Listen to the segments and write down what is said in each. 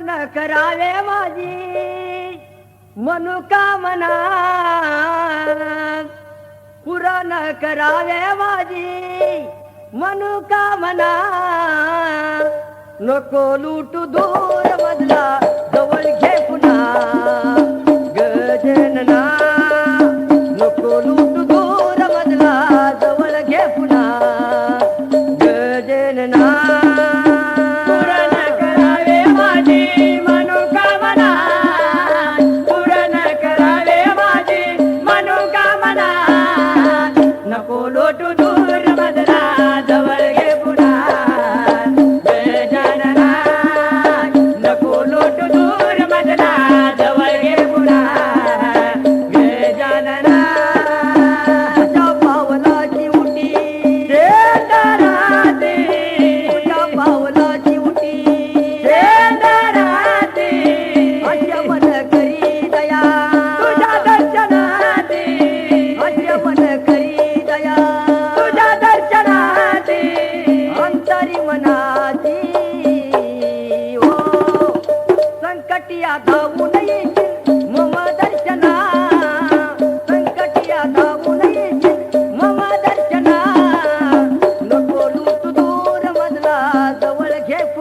मन करावे माझी मनुकामना. पुरण करावे माझी मनुकामना. नको लूट दूर मधला जवळ घे पुन्हा. गजना नको लूट दूर मधला जवळ घे पुन्हा. गजना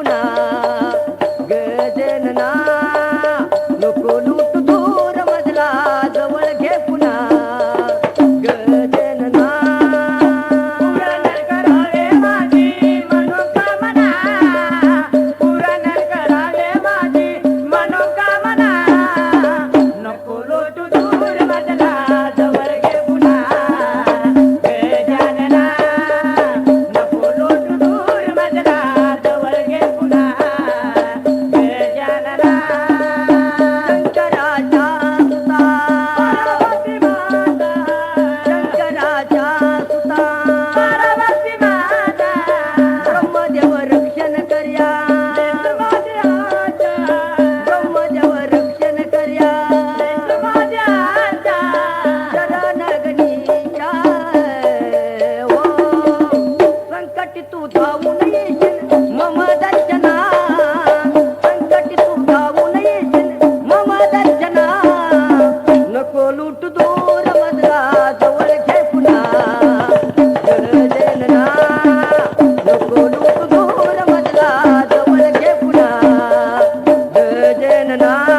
呃 and I.